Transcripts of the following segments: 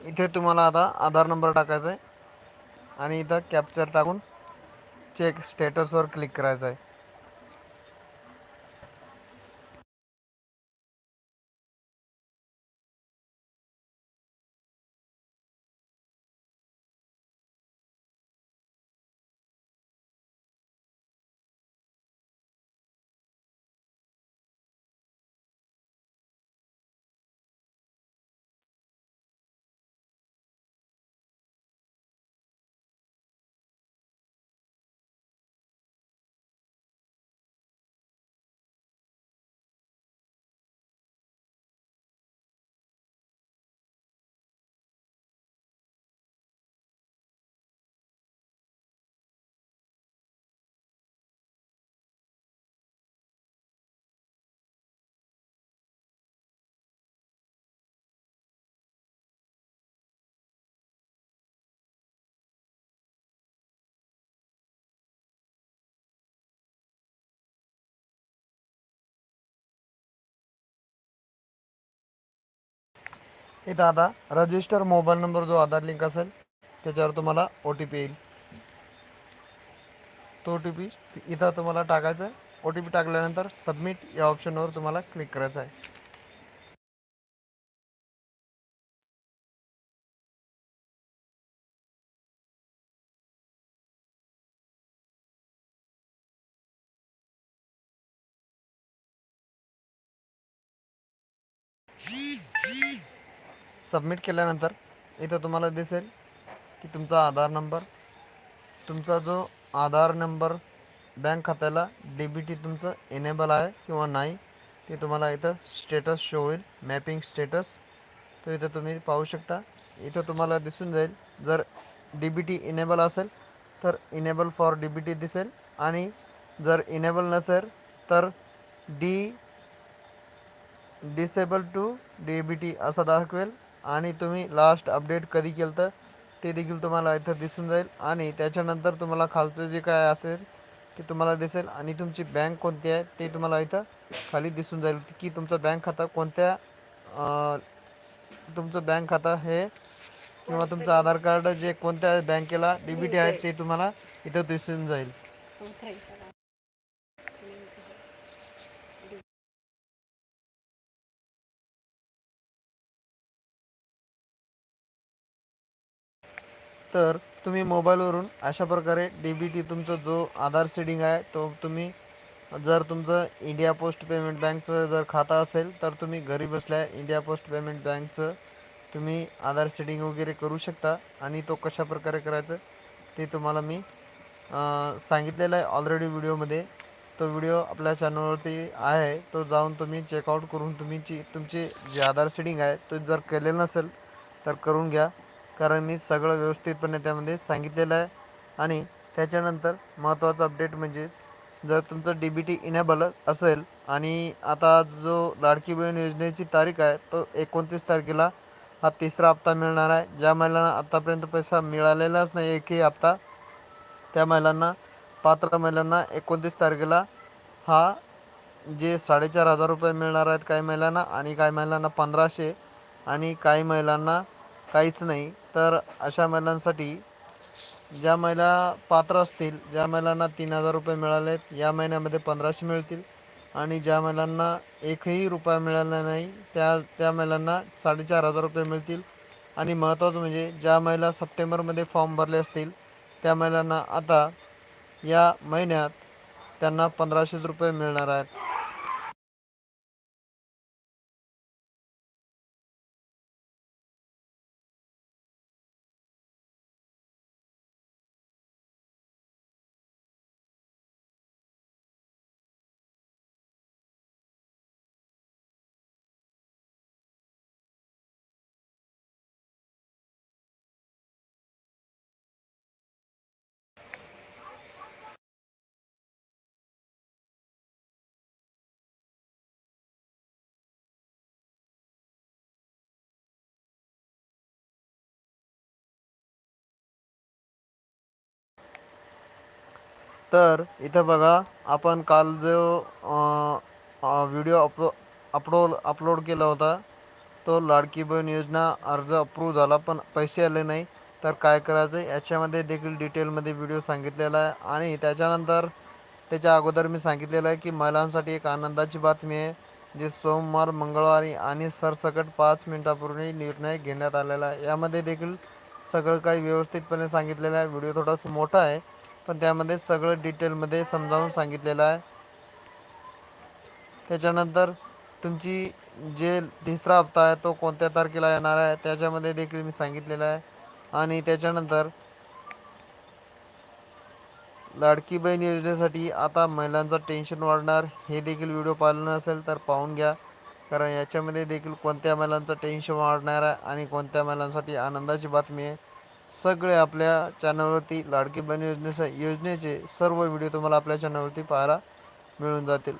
इथे तुम्हाला आता आधार नंबर टाकायचा आहे. आणि इथं कॅप्चर टाकून चेक स्टेटसवर क्लिक करायचं आहे. इथं आता रजिस्टर मोबाईल नंबर जो आधार लिंक असेल त्याच्यावर तुम्हाला ओ टी पी येईल. तो ओ टी पी इथं तुम्हाला टाकायचा आहे. ओ टी पी टाकल्यानंतर सबमिट या ऑप्शनवर तुम्हाला क्लिक करायचं आहे. सबमिट केल्यानंतर इथं तुम्हाला दिसेल की तुमचा आधार नंबर तुमचा जो आधार नंबर बँक खात्याला डी बी टी तुमचं एनेबल आहे किंवा नाही ते तुम्हाला इथं स्टेटस शो होईल मॅपिंग स्टेटस तर इथं तुम्ही पाहू शकता. इथं तुम्हाला दिसून जाईल जर डी बी टी इनेबल असेल तर enable for D B T दिसेल. आणि जर इनेबल नसेल तर D disable to D B T असं दाखवेल. आणि तुम्ही लास्ट अपडेट कधी केलं तर ते देखील तुम्हाला इथं दिसून जाईल. आणि त्याच्यानंतर तुम्हाला खालचं जे काय असेल ते तुम्हाला दिसेल. आणि तुमची बँक कोणती आहे ते तुम्हाला इथं खाली दिसून जाईल की तुमचं बँक खाता कोणत्या तुमचं बँक खाता हे किंवा तुमचं आधार कार्ड जे कोणत्या बँकेला डी बी टी आहे ते तुम्हाला इथं दिसून जाईल. तर तुम्ही मोबाईलवरून अशा प्रकारे डी बी टी तुमचं जो आधार सेडिंग आहे तो तुम्ही जर तुमचं इंडिया पोस्ट पेमेंट बँकचं जर खातं असेल तर तुम्ही घरी बसल्या इंडिया पोस्ट पेमेंट बँकचं तुम्ही आधार सेडिंग वगैरे करू शकता. आणि तो कशा प्रकारे करायचं ते तुम्हाला मी सांगितलेलं आहे ऑलरेडी व्हिडिओमध्ये. तो व्हिडिओ आपल्या चॅनलवरती आहे तो जाऊन तुम्ही चेकआउट करून तुम्ही तुमचे जे आधार सेडिंग आहे तो जर केलेलं नसेल तर करून घ्या. कारण मी सगळं व्यवस्थितपणे त्यामध्ये सांगितलेलं आहे. आणि त्याच्यानंतर महत्त्वाचं अपडेट म्हणजेच जर तुमचं डी बी टी इनेबल असेल आणि आता जो लाडकी बहीण योजनेची तारीख आहे तो एकोणतीस तारखेला हा तिसरा हप्ता मिळणार आहे. ज्या महिलांना आत्तापर्यंत पैसा मिळालेलाच नाही एकही हप्ता त्या महिलांना पात्र महिलांना एकोणतीस तारखेला हा जे साडेचार हजार रुपये मिळणार आहेत काही महिलांना आणि काही महिलांना पंधराशे आणि काही महिलांना काहीच नाही. तर अशा महिलांसाठी ज्या महिला पात्र असतील ज्या महिलांना तीन हजार रुपये मिळाले आहेत या महिन्यामध्ये पंधराशे मिळतील आणि ज्या महिलांना एकही रुपया मिळाला नाही त्या त्या महिलांना साडेचार हजार रुपये मिळतील. आणि महत्त्वाचं म्हणजे ज्या महिला सप्टेंबरमध्ये फॉर्म भरले असतील त्या महिलांना आता या महिन्यात त्यांना पंधराशेच रुपये मिळणार आहेत. तर इथं बघा आपण काल जो व्हिडिओ अपलो अपलोड अपलोड केला होता तो लाडकी बहीण योजना अर्ज अप्रूव्ह झाला पण पैसे आले नाही. तर काय करायचं? याच्यामध्ये देखील डिटेलमध्ये व्हिडिओ सांगितलेला आहे. आणि त्याच्यानंतर त्याच्या अगोदर मी सांगितलेलं आहे की महिलांसाठी एक आनंदाची बातमी आहे जे सोमवार मंगळवारी आणि सरसकट पाच मिनिटापूर्वी निर्णय घेण्यात आलेला आहे. यामध्ये देखील सगळं काही व्यवस्थितपणे सांगितलेलं आहे. व्हिडिओ थोडासा मोठा आहे. पण त्यामध्ये सगळं डिटेलमध्ये समजावून सांगितलेलं आहे. त्याच्यानंतर तुमची जे तिसरा हप्ता आहे तो कोणत्या तारखेला येणार आहे त्याच्यामध्ये देखील मी सांगितलेलं आहे. आणि त्याच्यानंतर लाडकी बहीण योजनेसाठी आता महिलांचं टेन्शन वाढणार हे देखील व्हिडिओ पाहिलं नसेल तर पाहून घ्या. कारण याच्यामध्ये देखील कोणत्या महिलांचं टेन्शन वाढणार आहे आणि कोणत्या महिलांसाठी आनंदाची बातमी आहे. सगळे आपल्या चॅनलवरती लाडकी बहीण योजनेचा योजनेचे सर्व व्हिडिओ तुम्हाला आपल्या चॅनलवरती पाहायला मिळून जातील.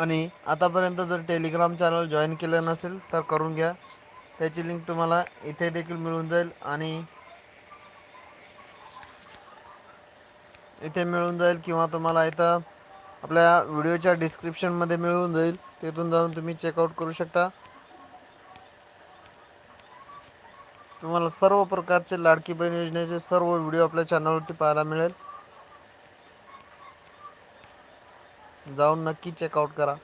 आणि आतापर्यंत जर टेलिग्राम चॅनल जॉईन केलं नसेल तर करून घ्या. त्याची लिंक तुम्हाला इथे देखील मिळून जाईल आणि इथे मिळून जाईल किंवा तुम्हाला इथं आपल्या व्हिडिओच्या डिस्क्रिप्शनमध्ये मिळून जाईल. तिथून जाऊन तुम्ही चेकआउट करू शकता. तुम्हाला सर्व प्रकारचे लाडकी बहीण योजनेचे सर्व व्हिडिओ आपल्या चॅनलवरती पाहायला मिळेल. जाऊन नक्की चेकआउट करा.